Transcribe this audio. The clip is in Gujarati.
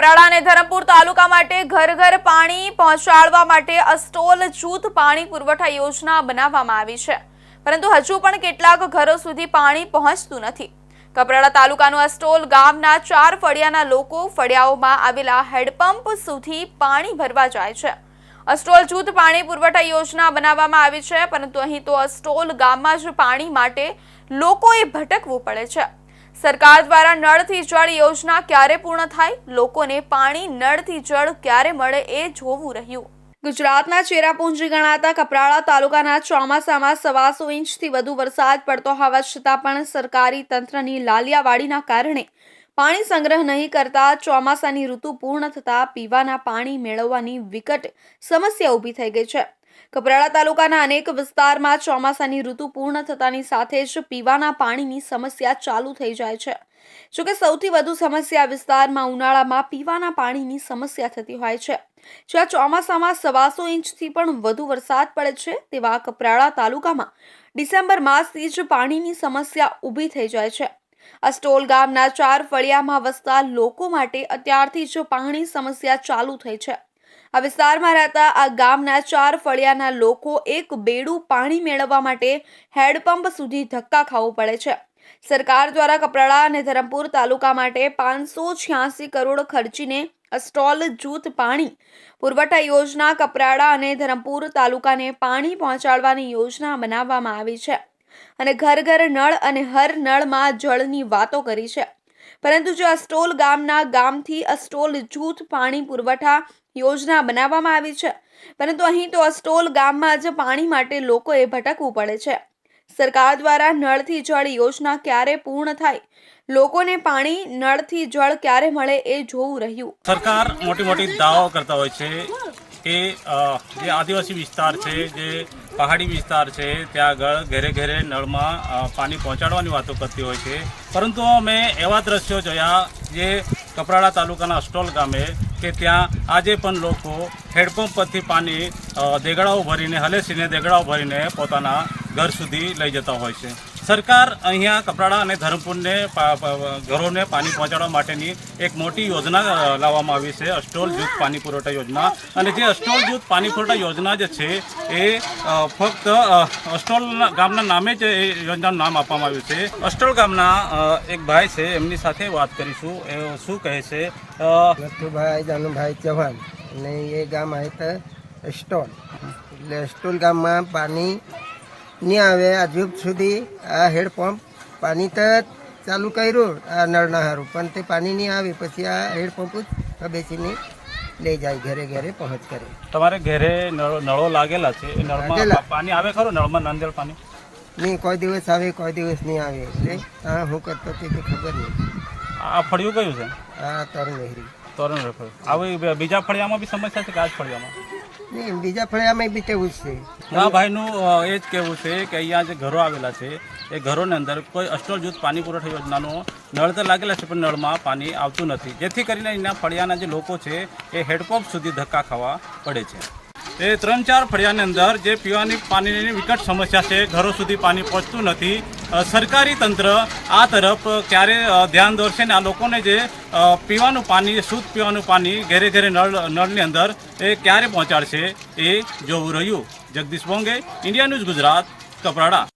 કપરાડા અને ધરમપુર તાલુકા માટે ઘર ઘર પાણી પહોંચાડવા માટે અસ્ટોલ જૂથ પાણી પુરવઠા યોજના બનાવવામાં આવી છે. પરંતુ હજુ પણ કેટલાક ઘરો સુધી પાણી પહોંચતું નથી. કપરાડા તાલુકાનું અસ્ટોલ ગામના ચાર ફળિયાના લોકો ફળિયાઓમાં આવેલા હેડપંપ સુધી પાણી ભરવા જાય છે. અસ્ટોલ જૂથ પાણી પુરવઠા યોજના બનાવવામાં આવી છે, પરંતુ અહીં તો અસ્ટોલ ગામમાં જ પાણી માટે લોકોએ ભટકવું પડે છે. સરકાર દ્વારા નળથી જળ યોજના ક્યારે પૂર્ણ થાય? લોકોને પાણી, નળથી જળ ક્યારે મળે એ જોવું રહ્યું. ગુજરાતના ચેરાપુંજી ગણાતા કપરાળા તાલુકાના ચોમાસામાં સવાસો ઇંચથી વધુ વરસાદ પડતો હોવા છતાં પણ સરકારી તંત્રની લાલિયાવાડીના કારણે પાણી સંગ્રહ નહીં કરતા ચોમાસાની ઋતુ પૂર્ણ થતાં પીવાના પાણી મેળવવાની વિકટ સમસ્યા ઊભી થઈ ગઈ છે. કપરાડા તાલુકાના અનેક વિસ્તારમાં ચોમાસાની ઋતુ પૂર્ણ થતાની સાથે જ પીવાના પાણીની સમસ્યા ચાલુ થઈ જાય છે. જોકે સૌથી વધુ સમસ્યા વિસ્તારમાં ઉનાળામાં પીવાના પાણીની સમસ્યા થતી હોય છે. જ્યાં ચોમાસામાં સવાસો ઇંચથી પણ વધુ વરસાદ પડે છે તેવા કપરાડા તાલુકામાં ડિસેમ્બર માસથી જ પાણીની સમસ્યા ઊભી થઈ જાય છે. અસ્ટોલ ગામના ચાર ફળિયામાં વસતા લોકો માટે અત્યારથી જ પાણી સમસ્યા ચાલુ થઈ છે. આ વિસ્તારમાં રહેતા આ ગામના ચાર ફળિયાના લોકો એક બેડું પાણી મેળવવા માટે હેડપંપ સુધી ધક્કા ખાવું પડે છે. સરકાર દ્વારા કપરાડા અને ધરમપુર તાલુકા માટે પાંચસો છ્યાસી કરોડ ખર્ચીને અસ્ટોલ જૂથ પાણી પુરવઠા યોજના કપરાડા અને ધરમપુર તાલુકાને પાણી પહોંચાડવાની યોજના બનાવવામાં આવી છે અને ઘર ઘર નળ અને હર નળમાં જળની વાતો કરી છે. પરંતુ જો અસ્ટોલ ગામના ગામથી અસ્ટોલ જૂથ પાણી પુરવઠા યોજના બનાવવામાં આવી છે, પરંતુ અહીં તો અસ્ટોલ ગામમાં જ પાણી માટે લોકોએ ભટકવું પડે છે. સરકાર દ્વારા નળથી જળ યોજના ક્યારે પૂર્ણ થાય? લોકોને પાણી, નળથી જળ ક્યારે મળે એ જોવું રહ્યું. સરકાર મોટી મોટી દાવાઓ કરતા હોય છે કે જે આદિવાસી વિસ્તાર છે, જે પહાડી વિસ્તાર છે, ત્યાં આગળ ઘરે ઘરે નળમાં પાણી પહોંચાડવાની વાતો કરતી હોય છે. પરંતુ અમે એવા દ્રશ્યો જોયા જે કપરાડા તાલુકાના અસ્ટોલ ગામે કે ત્યાં આજે પણ લોકો હેડપંપ પરથી પાણી દેગડાઓ ભરીને, હલેસીને દેગડાઓ ભરીને પોતાના ઘર સુધી લઈ જતા હોય છે. સરકાર અહીંયા કપરાડા અને ધરમપુરને ઘરોને પાણી પહોંચાડવા માટેની એક મોટી યોજના લાવવામાં આવી છે અસ્ટોલ જૂથ પાણી પુરવઠા યોજના. અને જે અસ્ટોલ જૂથ પાણી પુરવઠા યોજના જે છે, એ ફક્ત અસ્ટોલ ગામના નામે જ એ યોજનાનું નામ આપવામાં આવ્યું છે. અસ્ટોલ ગામના એક ભાઈ છે, એમની સાથે વાત કરીશું. એ શું કહે છે? નથુભાઈ જાનુભાઈ ચૌહાણ. અને એ ગામ આવે તો અસ્ટોલ એટલે અસ્ટોલ ગામમાં પાણી નહીં આવે આ જૂપ સુધી આ હેડપંપ પાણી તો ચાલુ કર્યું આ નળના હારું. પણ તે પાણી નહીં આવે પછી આ હેડપંપ જ બેસીને લઈ જાય ઘરે ઘરે પહોંચ કરે. તમારે ઘરે નળ લાગેલા છે? એ નળમાં પાણી આવે ખરું નળમાં નંદેલ પાણી? નહીં કોઈ દિવસ આવે કોઈ દિવસ નહીં આવે. એટલે હા હું કરતો તે ખબર નહીં. આ ફળિયું કયું છે? આ તરણ વહેરી. તોરણ રેફર આવી બીજા ફળિયામાં બી સમસ્યા છે કે આ જ ફળિયામાં? નહીં બીજા ફળિયામાં બી જ છે. ના ભાઈનું એ જ કહેવું છે કે અહીંયા જે ઘરો આવેલા છે, એ ઘરોની અંદર કોઈ અસ્ટોલ જૂથ પાણી પુરવઠા યોજનાનો નળ તો લાગેલા છે, પણ નળમાં પાણી આવતું નથી. જેથી કરીને અહીંના ફળિયાના જે લોકો છે, એ હેડપંપ સુધી ધક્કા ખાવા પડે છે. એ ત્રણ ચાર ફળિયાની અંદર જે પીવાની પાણીની વિકટ સમસ્યા છે, ઘરો સુધી પાણી પહોંચતું નથી સરકારી તંત્ર આ તરફ ક્યારે ધ્યાન દોરશે ને આ લોકોને જે પીવાનું પાણી, શુદ્ધ પીવાનું પાણી ઘરે ઘરે નળ, નળની અંદર એ ક્યારે પહોંચાડશે એ જોવું રહ્યું. Jagdish Bonge, India news Gujarat, Kaprada.